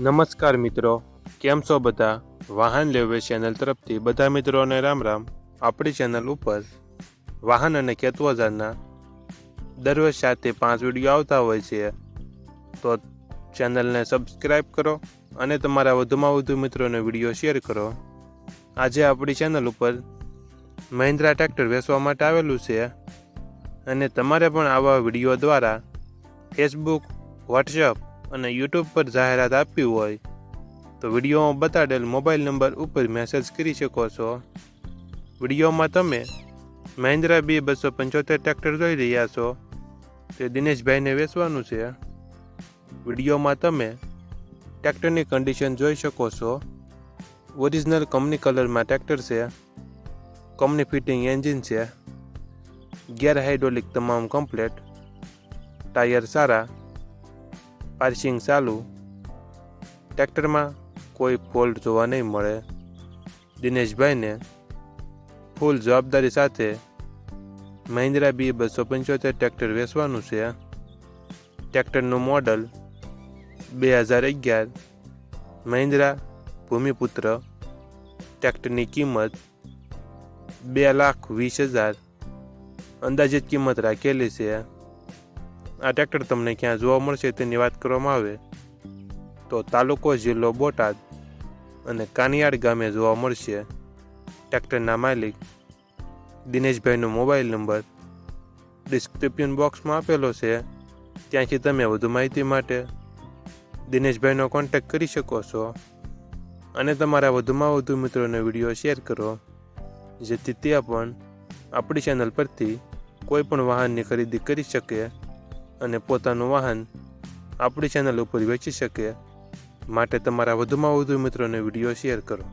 નમસ્કાર મિત્રો, કેમ છો બધા? વાહન લેવે ચેનલ તરફથી બધા મિત્રોને રામ રામ. આપણી ચેનલ ઉપર વાહન અને ખેતવજારના દરરોજ સાથે પાંચ વીડિયો આવતા હોય છે. તો ચેનલને સબસ્ક્રાઈબ કરો અને તમારા વધુમાં વધુ મિત્રોને વીડિયો શેર કરો. આજે આપણી ચેનલ ઉપર મહિન્દ્રા ટ્રેક્ટર વેચવા માટે આવેલું છે અને તમારે પણ આવા વીડિયો દ્વારા ફેસબુક વોટ્સઅપ અને યુટ્યુબ પર જાહેરાત આપવી હોય, તો વિડીયોમાં બતાડેલ મોબાઈલ નંબર ઉપર મેસેજ કરી શકો છો. વિડીયોમાં તમે મહિન્દ્રા બી બસો પંચોતેર ટ્રેક્ટર જોઈ રહ્યા છો. તે દિનેશભાઈને વેચવાનું છે. વિડીયોમાં તમે ટ્રેક્ટરની કન્ડિશન જોઈ શકો છો. ઓરિજિનલ કંપની કલરમાં ટ્રેક્ટર છે. કંપની ફિટિંગ એન્જિન છે. ગેર હાઇડ્રોલિક તમામ કમ્પ્લેટ ટાયર સારા. પાર્સિંગ ચાલુ. ટ્રેક્ટરમાં કોઈ ફોલ્ટ જોવા નહીં મળે. દિનેશભાઈને ફૂલ જવાબદારી સાથે મહિન્દ્રા બી બસો પંચોતેર ટ્રેક્ટર વેચવાનું છે. ટ્રેક્ટરનું મોડલ બે હજાર અગિયાર. મહિન્દ્રા ભૂમિપુત્ર ટ્રેક્ટરની કિંમત બે લાખ વીસ હજાર. અંદાજિત કિંમત રાખેલી છે. આ ટ્રેક્ટર તમને ક્યાં જોવા મળશે તેની વાત કરવામાં આવે. તો તાલુકો જિલ્લો બોટાદ અને કાનિયાડ ગામે જોવા મળશે ટ્રેક્ટરના માલિક દિનેશભાઈનો મોબાઈલ નંબર ડિસ્ક્રિપ્શન બોક્સમાં આપેલો છે. ત્યાંથી તમે વધુ માહિતી માટે દિનેશભાઈનો કોન્ટેક્ટ કરી શકો છો અને તમારા વધુમાં વધુ મિત્રોને વીડિયો શેર કરો. જેથી ત્યાં પણ આપણી ચેનલ પરથી કોઈ પણ વાહનની ખરીદી કરી શકે. અને પોતાનું વાહન આપણી ચેનલ ઉપર વેચી શકે માટે તમારા વધુમાં વધુ મિત્રોને વીડિયો શેર કરો.